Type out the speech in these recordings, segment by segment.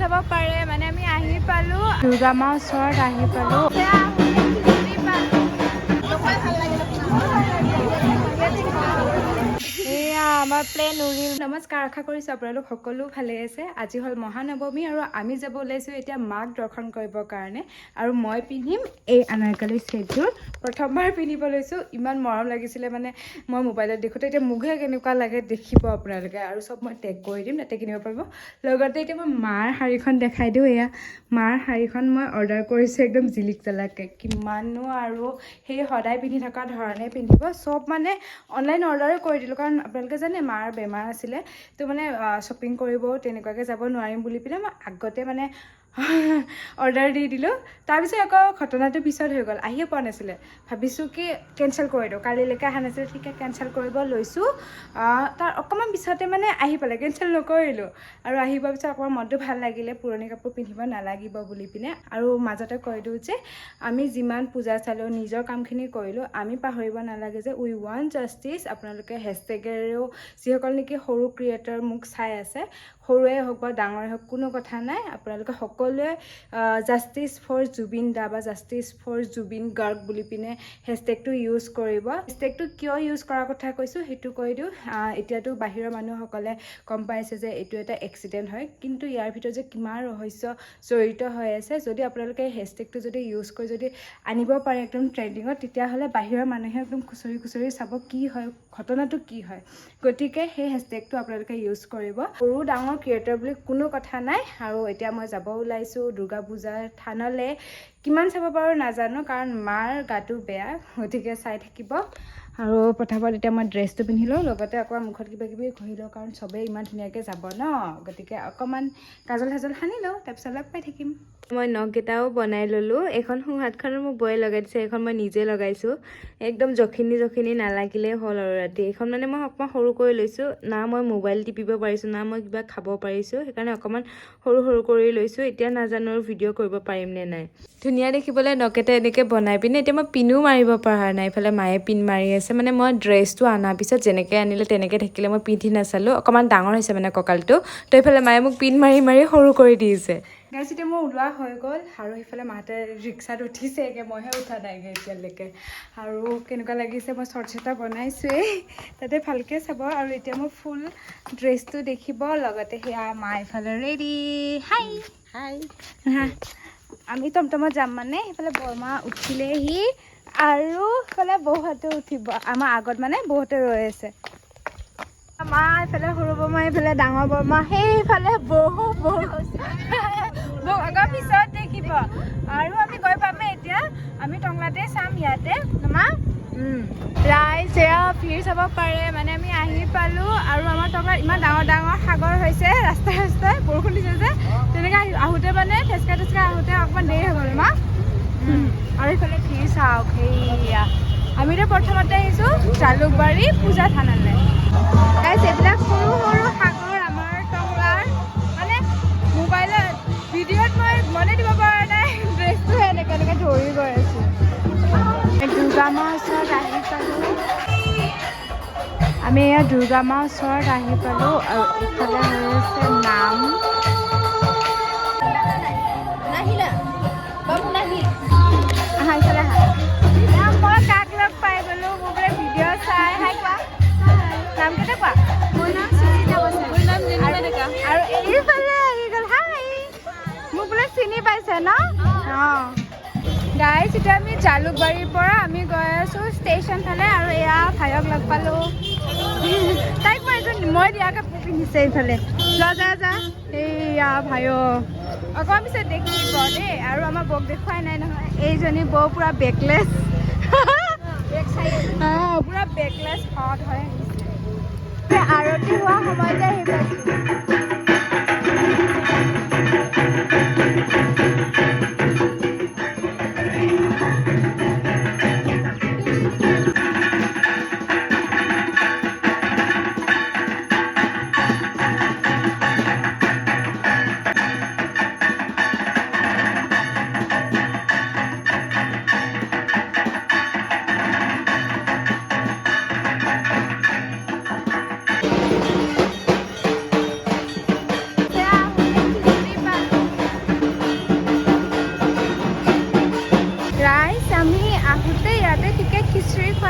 চাব পাৰে মানে আমি আহি পালোঁ দুৰ্গা মাৰ ওচৰত আহি পালোঁ। আমাৰ প্লেন উৰিল। নমস্কাৰ আশা কৰিছোঁ আপোনালোক সকলো ভালে আছে। আজি হ'ল মহানৱমী আৰু আমি যাব ওলাইছোঁ এতিয়া মাক দৰ্শন কৰিবৰ কাৰণে আৰু মই পিন্ধিম এই আনাৰকালি ছেটযোৰ। প্ৰথমবাৰ পিন্ধিব লৈছোঁ ইমান মৰম লাগিছিলে মানে মই মোবাইলত দেখোঁতে এতিয়া মোকহে কেনেকুৱা লাগে দেখিব আপোনালোকে আৰু চব মই টেগ কৰি দিম তাতে কিনিব পাৰিব। লগতে এতিয়া মই মাৰ শাড়ীখন দেখাই দিওঁ এয়া। মাৰ শাড়ীখন মই অৰ্ডাৰ কৰিছোঁ একদম জিলিক জালাককৈ কিমানো আৰু সেই সদায় পিন্ধি থকা ধৰণে পিন্ধিব। চব মানে অনলাইন অৰ্ডাৰো কৰি দিলোঁ কাৰণ আপোনালোকে জানে মাৰ বেমাৰ আছিলে তো মানে শ্বপিং কৰিব তেনেকুৱাকৈ যাব নোৱাৰিম বুলি পিনে মই আগতে মানে অৰ্ডাৰ দি দিলোঁ। তাৰপিছত আকৌ ঘটনাটো পিছত হৈ গ'ল। আহিয়ে পোৱা নাছিলে। ভাবিছোঁ কি কেঞ্চেল কৰি দিওঁ। কালিলৈকে অহা নাছিলে ঠিকে কেঞ্চেল কৰিব লৈছোঁ। তাৰ অকণমান পিছতে মানে আহি পালে কেঞ্চেল নকৰিলোঁ। আৰু আহি পোৱাৰ পিছত অকণমান মনটো ভাল লাগিলে পুৰণি কাপোৰ পিন্ধিব নালাগিব বুলি পিনে। আৰু মাজতে কৈ দিওঁ যে আমি যিমান পূজা চালোঁ নিজৰ কামখিনি কৰিলোঁ আমি পাহৰিব নালাগে যে উই ৱান জাষ্টিছ আপোনালোকে হেছটেগেৰেও যিসকল নেকি সৰু ক্ৰিয়েটৰ মোক চাই আছে সৰুৱে হওক বা ডাঙৰে হওক কোনো কথা নাই। আপোনালোকে সকলোৱে জাষ্টিছ ফৰ জুবিন দা বা জাষ্টিছ ফৰ জুবিন গাৰ্গ বুলি পিনে হেছটেগটো ইউজ কৰিব। হেছটেগটো কিয় ইউজ কৰাৰ কথা কৈছোঁ সেইটো কৈ দিওঁ। এতিয়াতো বাহিৰৰ মানুহসকলে গম পাইছে যে এইটো এটা এক্সিডেণ্ট হয়। কিন্তু ইয়াৰ ভিতৰত যে কিমান ৰহস্য জড়িত হৈ আছে যদি আপোনালোকে এই হেছটেগটো যদি ইউজ কৰি যদি আনিব পাৰে একদম ট্ৰেণ্ডিঙত তেতিয়াহ'লে বাহিৰৰ মানুহে একদম খুচৰি খুচৰি চাব কি হয় ঘটনাটো কি হয়। গতিকে সেই হেছটেগটো আপোনালোকে ইউজ কৰিব। সৰু ডাঙৰ ক্ৰিয়েটৰ বুলি কোনো কথা নাই আৰু এতিয়া মই যাব ওলাইছোঁ দুৰ্গা পূজাৰ থানলৈ। কিমান চাব পাৰোঁ নাজানো কাৰণ মাৰ গাটো বেয়া গতিকে চাই থাকিব। আৰু প্ৰথমত এতিয়া মই ড্ৰেছটো পিন্ধি লওঁ লগতে অকণমান মুখত কিবা কিবি ঘঁহি লওঁ কাৰণ চবেই ইমান ধুনীয়াকৈ যাব ন। গতিকে অকণমান কাজল চাজল সানি লওঁ তাৰপিছত লগ পাই থাকিম। মই নখকেইটাও বনাই ল'লোঁ এইখন সোঁ হাতখনো মোক বয়ে লগাই দিছে এইখন মই নিজে লগাইছোঁ। একদম জখিনি জখিনি নালাগিলেই হ'ল আৰু ৰাতি। এইখন মানে মই অকণমান সৰু কৰি লৈছোঁ না মই মোবাইল টিপিব পাৰিছোঁ না মই কিবা খাব পাৰিছোঁ সেইকাৰণে অকণমান সৰু সৰু কৰি লৈছোঁ। এতিয়া নাজানো আৰু ভিডিঅ' কৰিব পাৰিম নে নাই। ধুনীয়া দেখিবলৈ নকেইটা এনেকৈ বনাই পিনে এতিয়া মই পিনো মাৰিব পৰা নাই ইফালে মায়ে পিন মাৰি মানে মই ড্ৰেছটো অনাৰ পিছত যেনেকৈ আনিলে তেনেকৈ থাকিলে মই পিন্ধি নাচালোঁ। অকণমান ডাঙৰ হৈছে মানে কঁকালটো। তো এইফালে মায়ে মোক পিন মাৰি মাৰি সৰু কৰি দিছে। গাইছ এতিয়া মোৰ ওলোৱা হৈ গ'ল আৰু সেইফালে মাহঁতে ৰিক্সাত উঠিছেগৈ মইহে উঠা নাইগৈ এতিয়ালৈকে। আৰু কেনেকুৱা লাগিছে মই শ্বৰ্টছ এটা বনাইছোৱেই। তাতে ভালকৈ চাব। আৰু এতিয়া মই ফুল ড্ৰেছটো দেখিব লগতে সেয়া মা এইফালে ৰেডি হাই হাই আমি টমটমত যাম মানে। সেইফালে বৰমা উঠিলেহি। আৰু সেইফালে বৌহঁতে উঠিব। আমাৰ আগত মানে বৌহঁতে ৰৈ আছে। মা এইফালে সৰু বৰমা এইফালে ডাঙৰ বৰমা সেইফালে বহু বহু। আগৰ পিছত দেখিব। আৰু আমি গৈ পামেই এতিয়া। আমি টংলাতে চাম ইয়াতে। মা ৰাইজ এয়া ভিৰ চাব পাৰে। মানে আমি আহি পালোঁ। আৰু আমাৰ টংলাত ইমান ডাঙৰ ডাঙৰ সাগৰ হৈছে। ৰাস্তাই ৰাস্তাই বৰষুণ দিছে যে। তেনেকৈ আহি- আহোঁতে মানে ফেচকা টেচকা আহোঁতে অকণমান দেৰি হৈ গ'ল মা। আৰু এইফালে চাওক সেয়া আমিতো প্ৰথমতে আহিছোঁ, জালুকবাৰী পূজা থানালৈ। গাইছ এইবিলাক সৰু সৰু সাগৰ, আমাৰ টংলাৰ মানে মোবাইলত, ভিডিঅ'ত মই মনে দিব পৰা নাই ড্ৰেছটোহে এনেকৈ এনেকৈ ধৰি গৈ আছোঁ। দুৰ্গা মাৰ ওচৰত আহি পালোঁ। আমি এয়া দুৰ্গা মাৰ ওচৰত আহি পালোঁ নাম। নাম কেইটা কোৱা মোৰ নাম সুজিতা বছৰ মোৰ নাম জেনিমা ডেকা আৰু এইফালে আহি গ'ল হাই! মোক বোলে চিনি পাইছে ন? অঁ। গাইজ এতিয়া আমি জালুকবাৰীৰ পৰা আমি গৈ আছোঁ ষ্টেচন ফালে আৰু এয়া ভাইক লগ পালোঁ। তাইক মই এযোৰ মই দিয়া কাপোৰ পিন্ধিছে এইফালে। যা যা যা। এইয়া ভাইঅ অকণমান পিছত দেখিব দেই আৰু আমাৰ বৌক দেখুৱাই নাই নহয়। এইজনী বৌ পূৰা বেকলেছ। অঁ পূৰা বেকলেছ হট হৈ আহিছে আৰতি হোৱা সময়তে আহি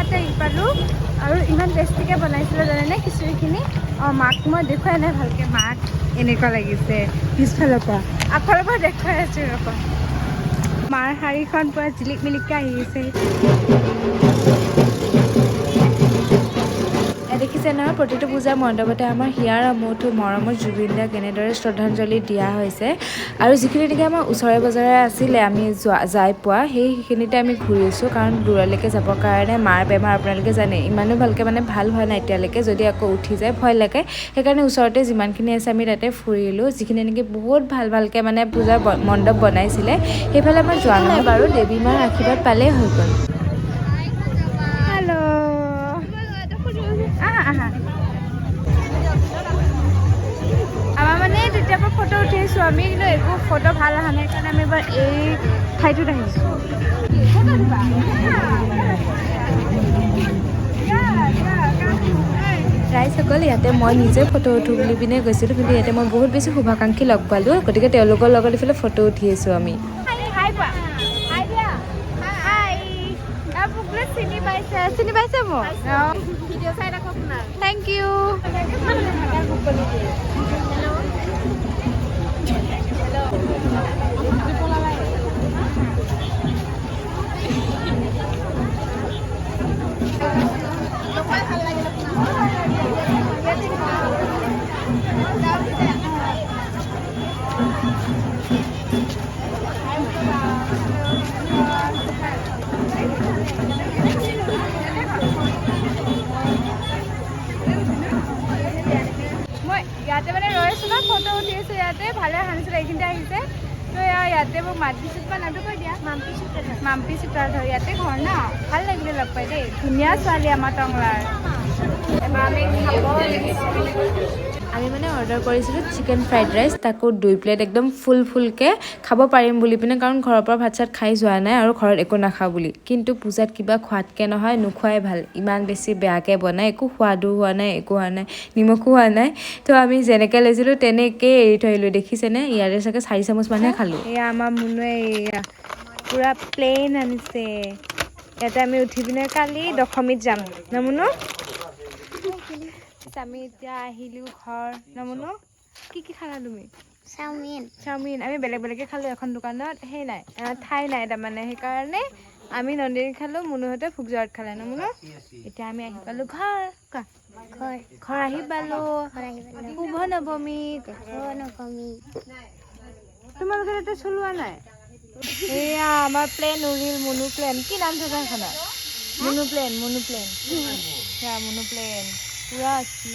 খোৱাতে আহি পালোঁ আৰু ইমান টেষ্টিকৈ বনাইছিলে জানেনে খিচিৰিখিনি অঁ, মাক মই দেখুৱাই নাই ভালকৈ। মাক এনেকুৱা লাগিছে পিছফালৰ পৰা। আগফালৰ পৰা দেখুৱাই আছোঁ, ৰ'ব। মাৰ শাড়ীখন পুৰা জিলিক মিলিককৈ আহিছে দেখিছে নহয়, প্ৰতিটো পূজাৰ মণ্ডপতে আমাৰ হিয়াৰ আমঠু মৰমৰ জুবিন দাক এনেদৰে শ্ৰদ্ধাঞ্জলি দিয়া হৈছে। আৰু যিখিনি নেকি আমাৰ ওচৰে পাজৰে আছিলে, আমি যোৱা, যাই পোৱা, সেই সেইখিনিতে আমি ঘূৰিছোঁ। কাৰণ দূৰলৈকে যাবৰ কাৰণে মাৰ বেমাৰ আপোনালোকে জানে, ইমানো ভালকৈ মানে ভালো হোৱা নাই এতিয়ালৈকে, যদি আকৌ উঠি যায় ভয় লাগে। সেইকাৰণে ওচৰতে যিমানখিনি আছে আমি তাতে ফুৰিলোঁ। যিখিনি নেকি বহুত ভালো ভালকৈ মানে পূজাৰ মণ্ডপ বনাইছিলে, সেইফালে আমাৰ যোৱা নাই বাৰু দেৱী মাৰ আশীৰ্বাদ পালেই হৈ গ'ল। ফটো আমি কিন্তু একো ফটো ভালো অহা নাই কাৰণে আমি এবাৰ এই ঠাইটোত আহিছোঁ। ৰাইজসকল ইয়াতে মই নিজে ফটো উঠোঁ বুলি পিনে গৈছিলোঁ কিন্তু ইয়াতে মই বহুত বেছি শুভাকাংক্ষী লগ পালোঁ গতিকে তেওঁলোকৰ লগত এইফালে ফটো উঠি আছোঁ আমি। চিনি পাইছে। চিনি পাইছে মোক? থেংক ইউ মই ইয়াতে মানে ৰৈছোঁ ন ফটো উঠি আছোঁ ইয়াতে ভালে অহা নাছিলে এইখিনিতে আহিছে। তো ইয়াতে মোক দিছোঁ তোমাৰ নামটো কৈ দিয়া। মাম্পি চিত্ৰাধৰ মাম্পি চিত্ৰাধৰ ইয়াতে ঘৰ ন? ভাল লাগিলে লগ পাই দেই। ধুনীয়া ছোৱালী আমাৰ টংলাৰ। আমি মানে অৰ্ডাৰ কৰিছিলোঁ চিকেন ফ্ৰাইড ৰাইচ তাকো দুই প্লেট একদম ফুল ফুলকৈ খাব পাৰিম বুলি পিনে, কাৰণ ঘৰৰ পৰা ভাত চাত খাই যোৱা নাই আৰু ঘৰত একো নাখাওঁ বুলি। কিন্তু পূজাত কিবা খোৱাতকৈ নহয়, নোখোৱাই ভালো। ইমান বেছি বেয়াকৈ বনাই, একো সোৱাদো হোৱা নাই, একো হোৱা নাই, নিমখো হোৱা নাই। তো আমি যেনেকৈ লৈছিলোঁ, তেনেকেই এৰি থৈ দেখিছেনে? ইয়াৰে চাগে চাৰি চামুচ মানহে খালোঁ। এয়া আমাৰ মুনুৱে এয়া, পূৰা প্লেইন আনিছে। ইয়াতে আমি উঠি পিনে কালি দশমীত যাম, ন মুনু? আমি এতিয়া আহিলোঁ ঘৰ। নমুনো কি কি খালা তুমি? চাওমিন। চাওমিন আমি বেলেগ বেলেগকৈ খালোঁ এখন দোকানত সেই নাই ঠাই নাই তাৰমানে সেইকাৰণে আমি নন্দিনী খালোঁ মুনুহঁতে ভোগজৰাত খালে নমুনো? এতিয়া আমি আহি পালোঁ ঘৰ কোৱা? ঘৰ। ঘৰ আহি পালোঁ। আহি শুভ নৱমীত ঘৰ নকমি তোমালোকে তাতে চলোৱা নাই? এয়া আমাৰ প্লেন উৰিল মুনু প্লেন কি নাম থকা সেইখনৰ মুনু প্লেন মুনু প্লেন সেয়া মুনু প্লেন cute।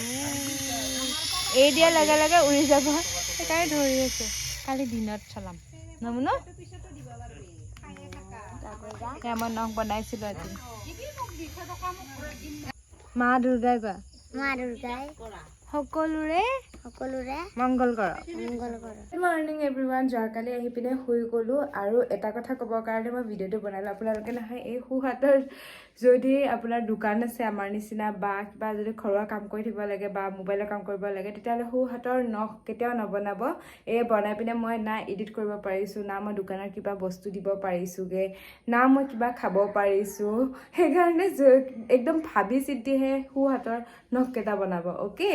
এৰি দিয়াৰ লগে লগে উৰি যাব। সেইকাৰণে ধৰি আছো। কালি দিনত চলাম। নমুনো মই নখ বনাইছিলোঁ আজি। মা দুৰ্গাই কোৱা? মা দুৰ্গাই। সকলোৰে? সকলোৰে। মংগল কৰক। মংগল কৰক। গুড মৰ্ণিং এভৰিৱান যোৱাকালি আহি পিনে শুই গ'লোঁ আৰু এটা কথা ক'বৰ কাৰণে মই ভিডিঅ'টো বনালোঁ। আপোনালোকে নহয় এই সোঁহাতৰ যদি আপোনাৰ দোকান আছে আমাৰ নিচিনা বা কিবা যদি ঘৰুৱা কাম কৰি থাকিব লাগে বা মোবাইলৰ কাম কৰিব লাগে তেতিয়াহ'লে সোঁহাতৰ নখ কেতিয়াও নবনাব। এই বনাই পিনে মই না এডিট কৰিব পাৰিছোঁ না মই দোকানত কিবা বস্তু দিব পাৰিছোঁগৈ না মই কিবা খাব পাৰিছোঁ। সেইকাৰণে একদম ভাবি চিন্তিহে সোঁহাতৰ নখকেইটা বনাব অ'কে?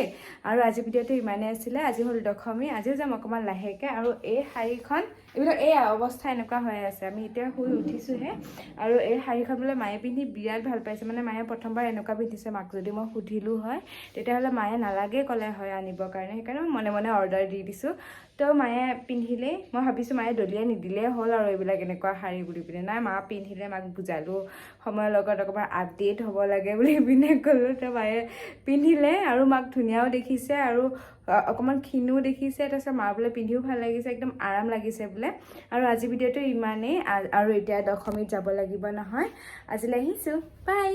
আৰু আজি ভিডিঅ'টো ইমানেই আছিলে আজি হ'ল দশমী আজিও যাম অকণমান লাহেকৈ আৰু এই শাড়ীখন এইবিলাক এই অৱস্থা এনেকুৱা হৈ আছে। আমি এতিয়া শুই উঠিছোঁহে। আৰু এই শাড়ীখন বোলে মায়ে পিন্ধি বিৰাট ভাল পাইছে। মানে মায়ে প্ৰথমবাৰ এনেকুৱা পিন্ধিছে মাক। যদি মই সুধিলোঁ হয় তেতিয়াহ'লে মায়ে নালাগে ক'লে হয় আনিবৰ কাৰণে। সেইকাৰণে মনে মনে অৰ্ডাৰ দি দিছোঁ। তো মায়ে পিন্ধিলেই মই ভাবিছোঁ মায়ে দলিয়াই নিদিলেই হ'ল আৰু এইবিলাক এনেকুৱা শাড়ী বুলি পিনে নাই মা পিন্ধিলে মাক বুজালোঁ সময়ৰ লগত অকণমান আপডেট হ'ব লাগে বুলি পিনে ক'লোঁ। তো মায়ে পিন্ধিলে আৰু মাক ধুনীয়াও দেখিছে আৰু অকণমান ক্ষীণো দেখিছে। তাৰপিছত মা বোলে পিন্ধিও ভাল লাগিছে একদম আৰাম লাগিছে বোলে। আৰু আজি ভিডিঅ'টো ইমানেই। আৰু এতিয়া দশমীত যাব লাগিব নহয়। আজিলৈ আহিছোঁ। বাই!